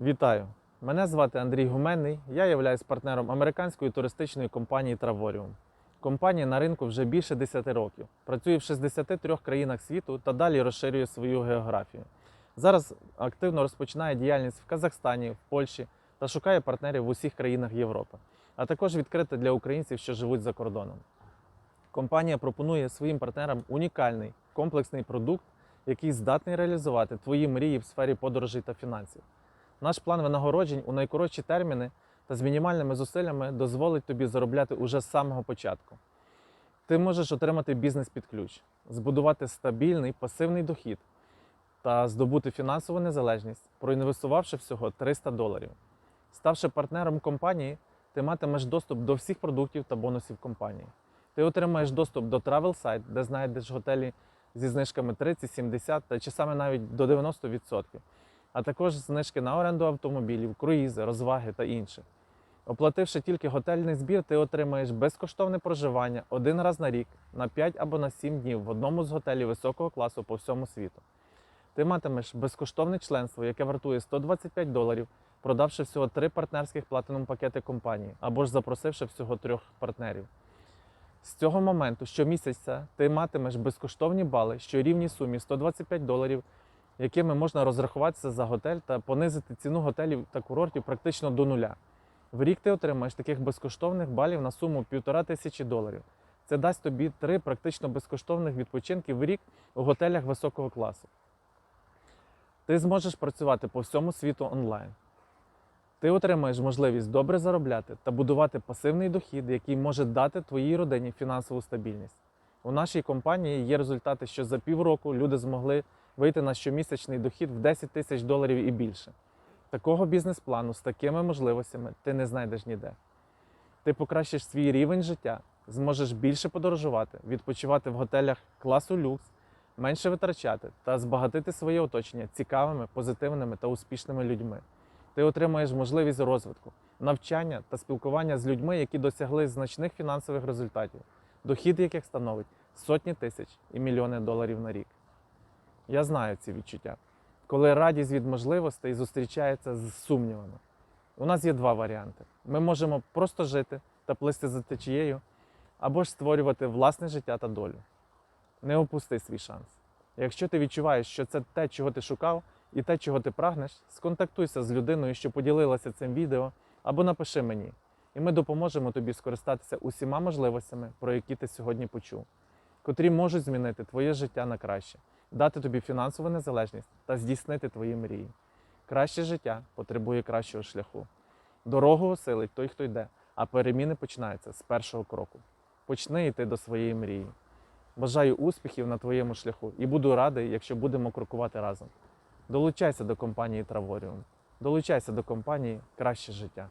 Вітаю! Мене звати Андрій Гуменний. Я являюсь партнером американської туристичної компанії Travorium. Компанія на ринку вже більше 10 років. Працює в 63 країнах світу та далі розширює свою географію. Зараз активно розпочинає діяльність в Казахстані, в Польщі та шукає партнерів в усіх країнах Європи, а також відкрита для українців, що живуть за кордоном. Компанія пропонує своїм партнерам унікальний комплексний продукт, який здатний реалізувати твої мрії в сфері подорожей та фінансів. Наш план винагороджень у найкоротші терміни та з мінімальними зусиллями дозволить тобі заробляти уже з самого початку. Ти можеш отримати бізнес під ключ, збудувати стабільний пасивний дохід та здобути фінансову незалежність, проінвестувавши всього 300 доларів. Ставши партнером компанії, ти матимеш доступ до всіх продуктів та бонусів компанії. Ти отримаєш доступ до travel сайт, де знайдеш готелі зі знижками 30, 70 та часами навіть до 90%, а також знижки на оренду автомобілів, круїзи, розваги та інше. Оплативши тільки готельний збір, ти отримаєш безкоштовне проживання один раз на рік на 5 або на 7 днів в одному з готелів високого класу по всьому світу. Ти матимеш безкоштовне членство, яке вартує 125 доларів, продавши всього три партнерських платинум пакети компанії або ж запросивши всього трьох партнерів. З цього моменту щомісяця ти матимеш безкоштовні бали, що рівні сумі 125 доларів, якими можна розрахуватися за готель та понизити ціну готелів та курортів практично до нуля. В рік ти отримаєш таких безкоштовних балів на суму півтора тисячі доларів. Це дасть тобі три практично безкоштовних відпочинки в рік у готелях високого класу. Ти зможеш працювати по всьому світу онлайн. Ти отримаєш можливість добре заробляти та будувати пасивний дохід, який може дати твоїй родині фінансову стабільність. У нашій компанії є результати, що за півроку люди змогли вийти на щомісячний дохід в 10 тисяч доларів і більше. Такого бізнес-плану з такими можливостями ти не знайдеш ніде. Ти покращиш свій рівень життя, зможеш більше подорожувати, відпочивати в готелях класу люкс, менше витрачати та збагатити своє оточення цікавими, позитивними та успішними людьми. Ти отримаєш можливість розвитку, навчання та спілкування з людьми, які досягли значних фінансових результатів, дохід яких становить сотні тисяч і мільйони доларів на рік. Я знаю ці відчуття, коли радість від можливостей зустрічається з сумнівами. У нас є два варіанти: ми можемо просто жити та плисти за течією, або ж створювати власне життя та долю. Не опусти свій шанс. Якщо ти відчуваєш, що це те, чого ти шукав, і те, чого ти прагнеш, сконтактуйся з людиною, що поділилася цим відео, або напиши мені, і ми допоможемо тобі скористатися усіма можливостями, про які ти сьогодні почув, котрі можуть змінити твоє життя на краще, дати тобі фінансову незалежність та здійснити твої мрії. Краще життя потребує кращого шляху. Дорогу осилить той, хто йде, а переміни починаються з першого кроку. Почни йти до своєї мрії. Бажаю успіхів на твоєму шляху і буду радий, якщо будемо крокувати разом. Долучайся до компанії Траворіум. Долучайся до компанії Краще життя.